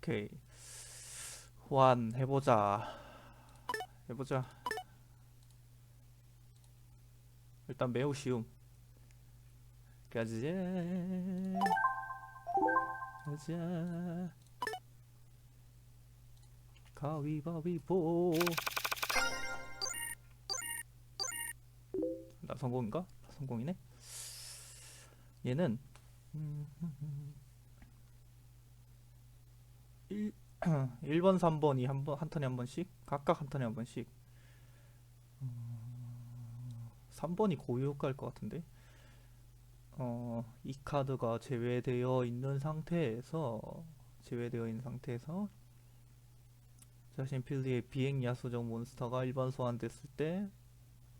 오케이. 호환 해보자. 해보자. 일단 매우 쉬움. 가자. 가자. 가위바위보. 나 성공인가? 나 성공이네. 얘는 음, 1, 1번, 3번이 한 번, 한 턴에 한 번씩? 각각 한 턴에 한 번씩? 음, 3번이 고유 효과일 것 같은데? 어, 이 카드가 제외되어 있는 상태에서 제외되어 있는 상태에서 자신 필드에 비행 야수적 몬스터가 일반 소환됐을 때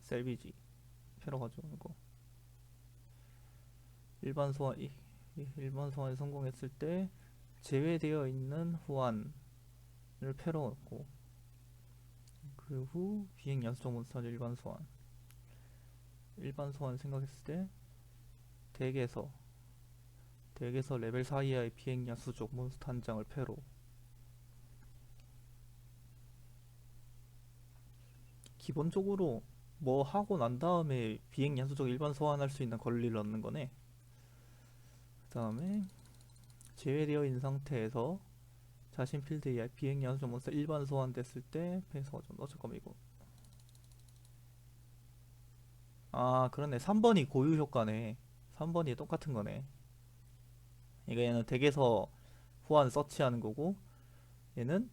셀비지 패러 가져오는 거. 일반 소환 일반 소환에 성공했을 때 제외되어 있는 후환을 패러 넣고 그 후 비행 야수적 몬스터 일반 소환 일반 소환 생각했을 때 덱에서 덱에서 레벨 4 이하의 비행 야수적 몬스터 한 장을 패로 기본적으로 뭐 하고 난 다음에 비행 야수적 일반 소환할 수 있는 권리를 얻는 거네. 그 다음에 제외되어 있는 상태에서 자신 필드에 비행 야수적 몬스터 일반 소환됐을 때 패서 좀 어, 잠깐만 이거. 아 그러네. 3번이 고유 효과네. 3번이 똑같은 거네. 이거 얘는 덱에서 후환 서치하는 거고 얘는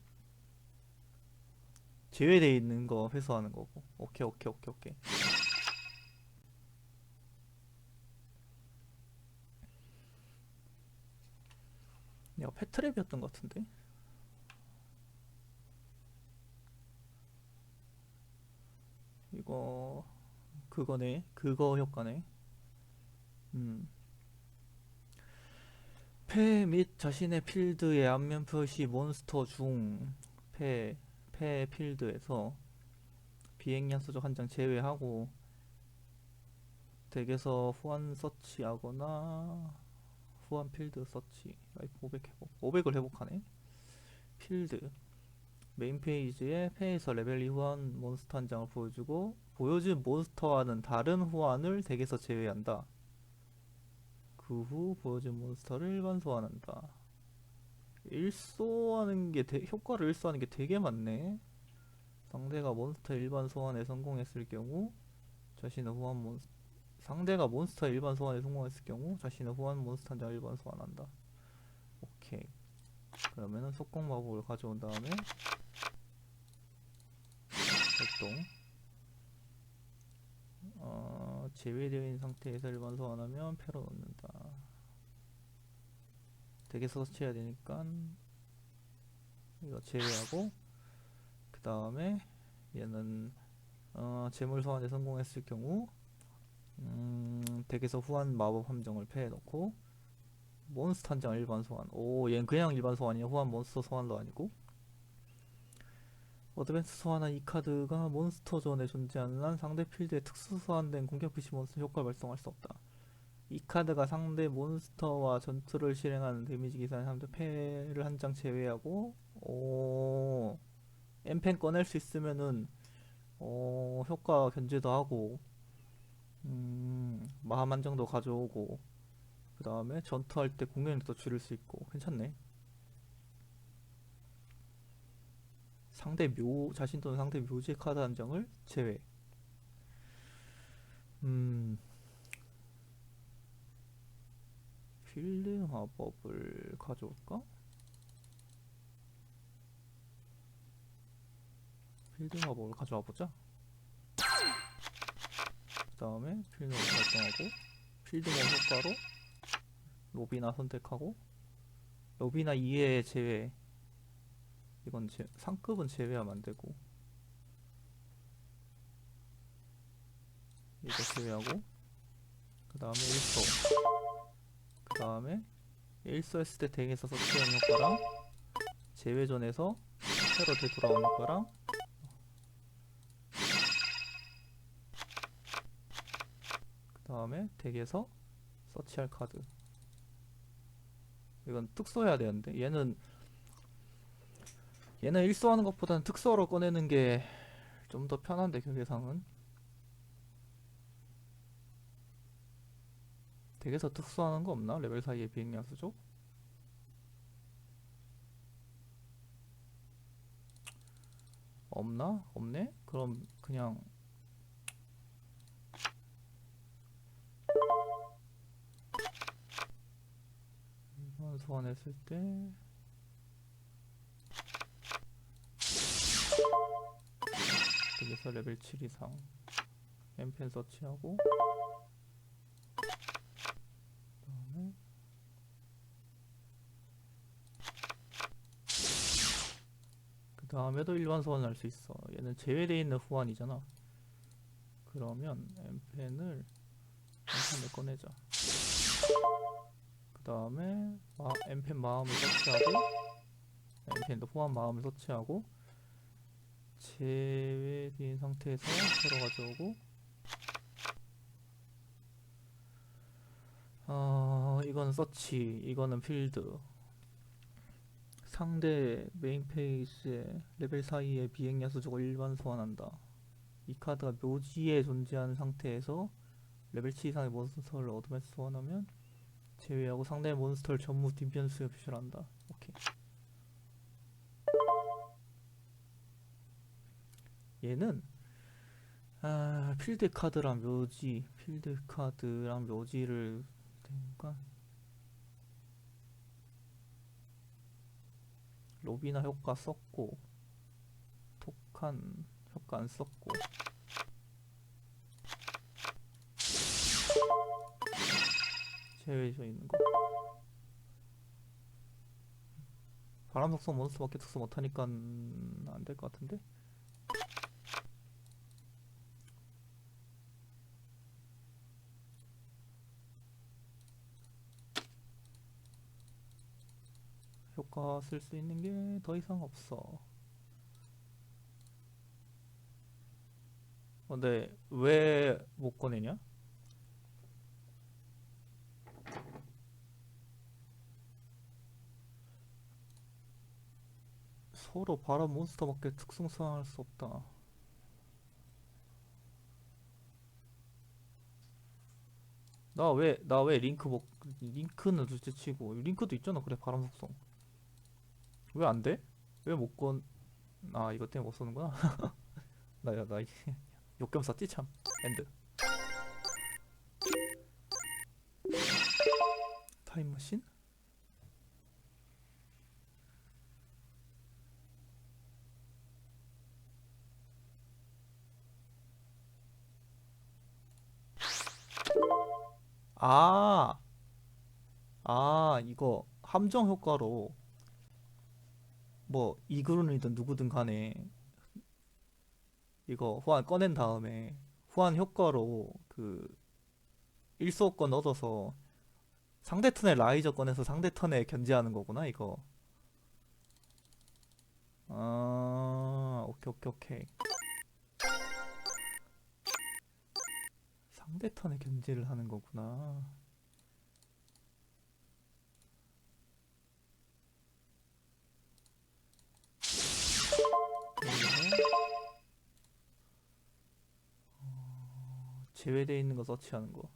제외되어 있는 거 회수하는 거고. 오케이 오케이 오케이 오케이 내가 패트랩이었던 것 같은데? 이거 그거네. 그거 효과네. 음. 패및 자신의 필드의 앞면 표시 몬스터 중 패, 패 필드에서 비행량 수적 한 장 제외하고 덱에서 후한 서치하거나 후한 필드 서치. 라이프 500 회복. 500을 회복하네. 필드. 메인 페이지에 패에서 레벨 2 후한 몬스터 한 장을 보여주고 보여준 몬스터와는 다른 후한을 덱에서 제외한다. 그 후 보여준 몬스터를 일반 소환한다. 일소하는 게 되- 효과를 일소하는 게 되게 많네. 상대가 몬스터 일반 소환에 성공했을 경우 자신의 후한 몬스 상대가 몬스터 일반 소환에 성공했을 경우 자신의 후한 몬스터 한장 일반 소환한다. 오케이. 그러면은 속공 마법을 가져온 다음에 활동. 어, 제외되어 있는 상태에서 일반 소환하면 패로 넣는다. 덱에서 서치해야 되니까 이거 제외하고 그 다음에 얘는 어, 재물 소환에 성공했을 경우 음, 덱에서 후한 마법 함정을 패해놓고 몬스터 한 장 일반 소환. 오 얘는 그냥 일반 소환이야. 후한 몬스터 소환도 아니고. 어드밴스 소환한 이 카드가 몬스터 존에 존재하는 한 상대 필드에 특수 소환된 공격 PC 몬스터 효과를 발동할 수 없다. 이 카드가 상대 몬스터와 전투를 실행하는 데미지 기사의 상대 패를 한 장 제외하고 오 엠펜 꺼낼 수 있으면은 어 효과 견제도 하고 음, 마함 안정도 가져오고 그 다음에 전투할 때 공격력도 줄일 수 있고 괜찮네. 상대 묘 자신 또는 상대 묘지의 카드 한 장을 제외. 음 필드 마법을 가져올까? 필드 마법을 가져와 보자 그 다음에 필드를 발동하고 필드몬 효과로 로비나 선택하고 로비나 2회 제외 이건 제, 상급은 제외하면 안되고 이거 제외하고 그 다음에 1소 그 다음에 1소 했을 때 덱에서 서치하는 효과랑 제외전에서 새로 되돌아오는 효과랑 다음에 덱에서 서치할 카드 이건 특수해야 되는데 얘는 얘는 일소하는 것보다는 특수어로 꺼내는 게 좀 더 편한데 경계상은 덱에서 특수하는 거 없나? 레벨 사이에 비행야수죠? 없나? 없네? 그럼 그냥 소환했을 때. 여기서 레벨 7 이상 엠펜 서치하고 그다음에 그 다음에도 일반 소환을 할 수 있어. 얘는 제외되어 있는 후환이잖아. 그러면 엠펜을 엠펜을 꺼내자. 그 다음에 마, 엠펜 마음을 서치하고 엠펜도 후환 마음을 서치하고 제외된 상태에서 새로 가져오고 어 이거는 서치 이거는 필드. 상대 메인 페이지에 레벨 사이에 비행 야수족을 일반 소환한다. 이 카드가 묘지에 존재하는 상태에서 레벨 7 이상의 몬스터를 얻으면서 소환하면 제외하고 상대 몬스터를 전무 뒷변수에 표시한다. 오케이. 얘는 아 필드 카드랑 묘지 필드 카드랑 묘지를 되니까 로비나 효과 썼고 톡한 효과 안 썼고 제외되어 있는 거 바람 속성 몬스터밖에 특수 못하니까 안 될 것 같은데 효과 쓸 수 있는 게 더 이상 없어. 근데 왜 못 꺼내냐? 서로 바람 몬스터밖에 특성 소환할 수 없다. 나 왜 나 왜 링크 못 링크는 둘째 치고 링크도 있잖아. 그래 바람 속성. 왜 안 돼? 왜 못 건? 아 이것 때문에 못 쓰는구나. 나야 나 욕겸 썼지 참. 엔드. 타임머신? 아, 아 이거 함정 효과로 뭐 이그룬이든 누구든 간에 이거 후환 꺼낸 다음에 후환 효과로 그 일소권 얻어서 상대 턴에 라이저 꺼내서 상대 턴에 견제하는 거구나 이거. 아 오케이 오케이 오케이 상대 턴에 견제를 하는 거구나 어, 제외되어 있는 거 서치하는 거.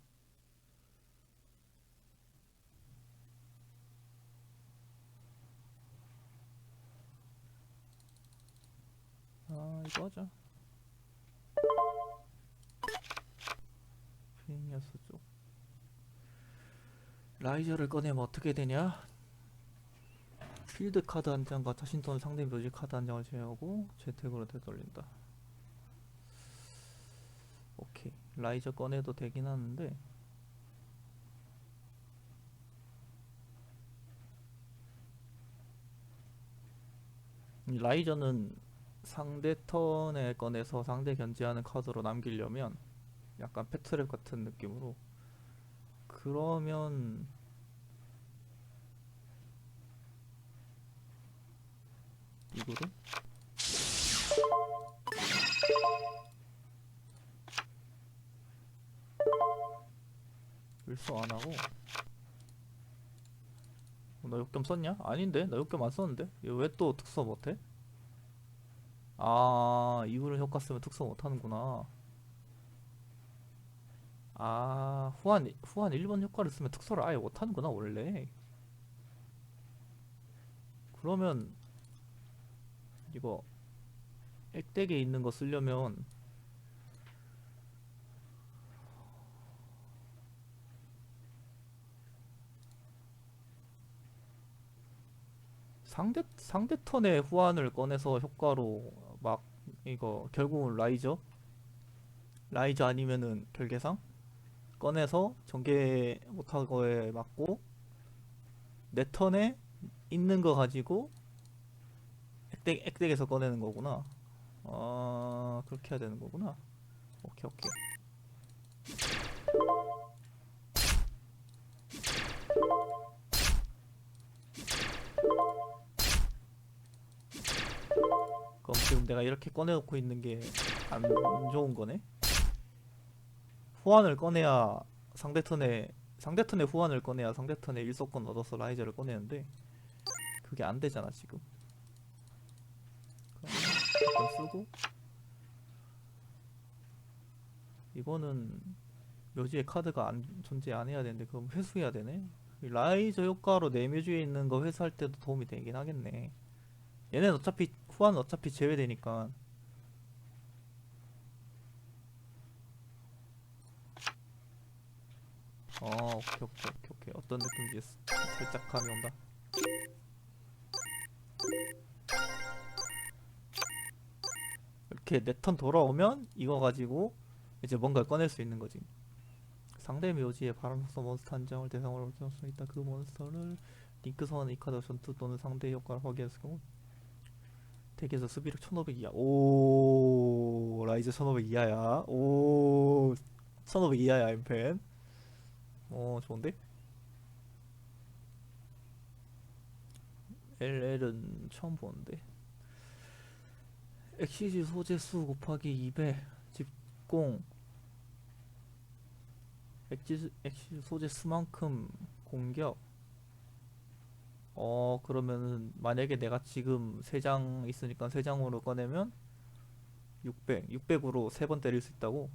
아 이거 하자. 쪽. 라이저를 꺼내면 어떻게 되냐? 필드 카드 한 장과 자신 또는 상대 묘지 카드 한 장을 제외하고 재택으로 되돌린다. 오케이. 라이저 꺼내도 되긴 하는데 이 라이저는 상대 턴에 꺼내서 상대 견제하는 카드로 남기려면 약간 패트랩 같은 느낌으로 그러면 이거를 일소 안 하고 어, 나 욕겸 썼냐? 아닌데 나 욕겸 안 썼는데 왜 또 특수 못해? 아, 이거를 효과 쓰면 특수 못 하는구나. 아, 후한, 후한 1번 효과를 쓰면 특수를 아예 못 하는구나, 원래. 그러면, 이거, 액덱에 있는 거 쓰려면, 상대, 상대 턴에 후한을 꺼내서 효과로 막, 이거, 결국은 라이저? 라이저 아니면은 결계상? 꺼내서 전개 못한 거에 맞고 내 턴에 있는 거 가지고 액덱, 액덱에서 꺼내는 거구나. 아 그렇게 해야 되는 거구나. 오케이 오케이. 그럼 지금 내가 이렇게 꺼내놓고 있는 게 안 좋은 거네? 후환을 꺼내야 상대 턴에 상대 턴에 후환을 꺼내야 상대 턴에 일속권 얻어서 라이저를 꺼내는데 그게 안 되잖아 지금. 쓰고 이거는 묘지에 카드가 안 존재 안 해야 되는데 그럼 회수해야 되네. 이 라이저 효과로 내 묘지에 있는 거 회수할 때도 도움이 되긴 하겠네. 얘는 어차피 후환은 어차피 제외되니까 어 오케이 오케이 오케이 오케이. 어떤 느낌인지 스- 살짝 감이 온다. 이렇게 내 턴 돌아오면 이거 가지고 이제 뭔가를 꺼낼 수 있는 거지. 상대 묘지에 바람속성 몬스터 한 장을 대상으로 지을 수 있다. 그 몬스터를 링크 소환 이 카드 전투 또는 상대 효과를 확인했을 경우 덱에서 수비력 1500 이하. 오 라이즈 1500 이하야. 오1500 이하야 엠펜 어 좋은데? LL은 처음 보는데. 엑시즈 소재 수 곱하기 200 집공. 엑시즈, 엑시즈 소재 수만큼 공격. 어 그러면은 만약에 내가 지금 3장 있으니까 3장으로 꺼내면 600 600으로 3번 때릴 수 있다고?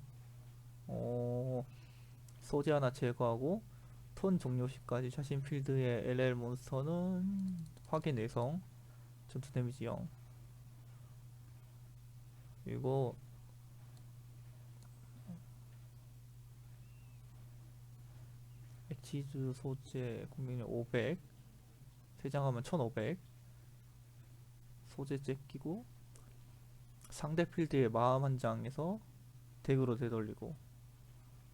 어 소재 하나 제거하고 턴 종료 시까지 자신 필드의 LL 몬스터는 확인 내성 전투 데미지 0 이거 엑치즈 소재 공격력 500 세장하면 1500 소재 째끼고 상대 필드의 마음 한 장에서 덱으로 되돌리고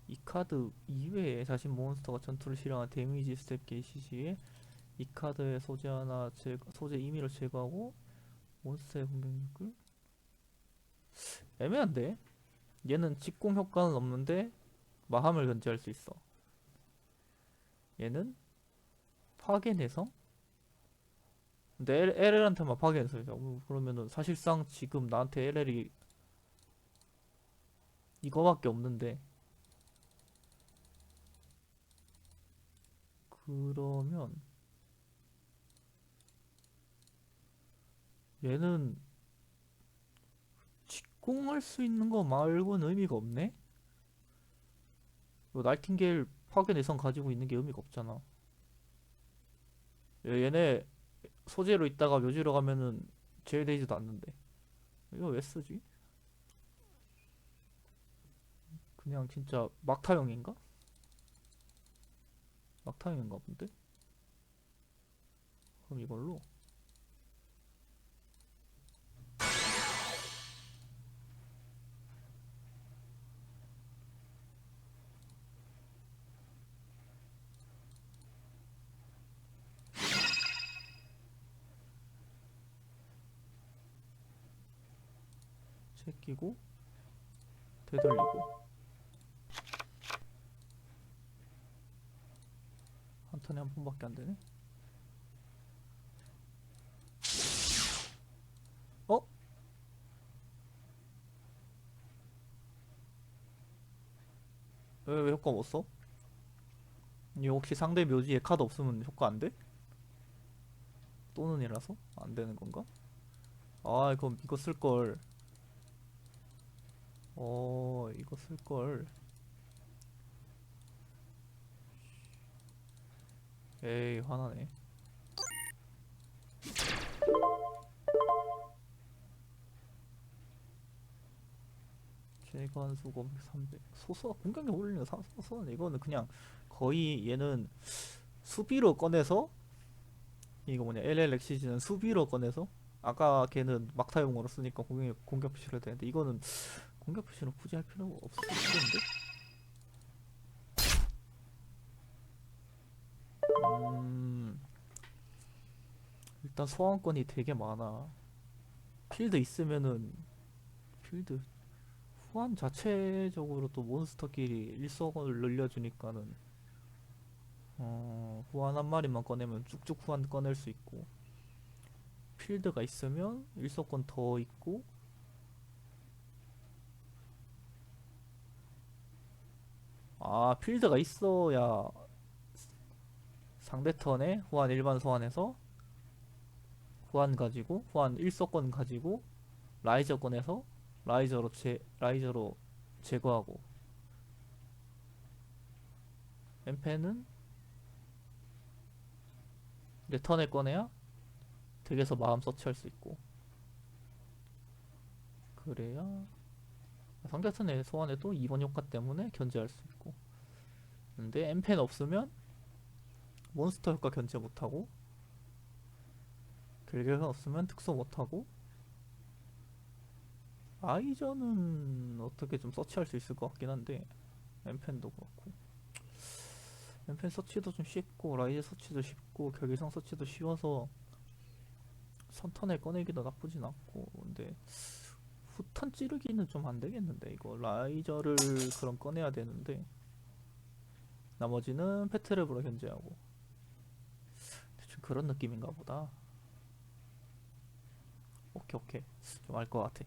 이 카드 이외에 자신 몬스터가 전투를 실행한 데미지 스텝 게시 시에 이 카드의 소재 하나 제거, 소재 임의를 제거하고 몬스터의 공격력을? 애매한데? 얘는 직공 효과는 없는데 마함을 견제할 수 있어. 얘는 파괴 내성? 근데 LL한테만 파괴 내성이죠 어, 그러면은 사실상 지금 나한테 LL이 이거밖에 없는데 그러면 얘는 직공할 수 있는 거 말고는 의미가 없네? 이거 나이팅게일 파괴 내성 가지고 있는 게 의미가 없잖아. 얘- 얘네 소재로 있다가 묘지로 가면은 제외되지도 않는데. 이거 왜 쓰지? 그냥 진짜 막타용인가? 막타용인가 본데? 그럼 이걸로 제끼고 되돌리고 한 턴에 한 번밖에 안 되네. 어? 왜, 왜 효과 못 써? 이 혹시 상대 묘지에 카드 없으면 효과 안 돼? 또는 이라서 안 되는 건가? 아 이거 이거 쓸걸 어 이거 쓸걸 에이 화나네. 최관 수검 300 소수가 공격력 올리는 사- 소수는 이거는 그냥 거의 얘는 수비로 꺼내서 이거 뭐냐 LL 엑시즈는 수비로 꺼내서 아까 걔는 막타용으로 쓰니까 공격 공격 표시를 되는데 이거는 공격 표시로 굳이 할 필요가 없을 텐데 음 일단 소환권이 되게 많아. 필드 있으면은 필드 후환 자체적으로 또 몬스터끼리 일석을 늘려주니까는 어 후환 한 마리만 꺼내면 쭉쭉 후환 꺼낼 수 있고 필드가 있으면 일석권 더 있고 아 필드가 있어야 상대 턴에 후환 일반 소환해서 후환 가지고 후환 일석권 가지고 라이저 꺼내서 라이저로 제 라이저로 제거하고. 엠펜은 내 턴에 꺼내야 덱에서 마음 서치할 수 있고. 그래야 상대 턴에 소환해도 이번 효과 때문에 견제할 수 있고. 근데 엠펜 없으면 몬스터 효과 견제 못하고 결계가 없으면 특수 못하고 아이저는 어떻게 좀 서치할 수 있을 것 같긴 한데 엠펜도 그렇고. 엠펜 서치도 좀 쉽고 라이즈 서치도 쉽고 결계상 서치도 쉬워서 선턴에 꺼내기도 나쁘진 않고 근데 후턴 찌르기는 좀 안 되겠는데 이거 라이저를 그럼 꺼내야 되는데 나머지는 패트랩으로 견제하고 그런 느낌인가 보다. 오케이 오케이. 좀 알 것 같아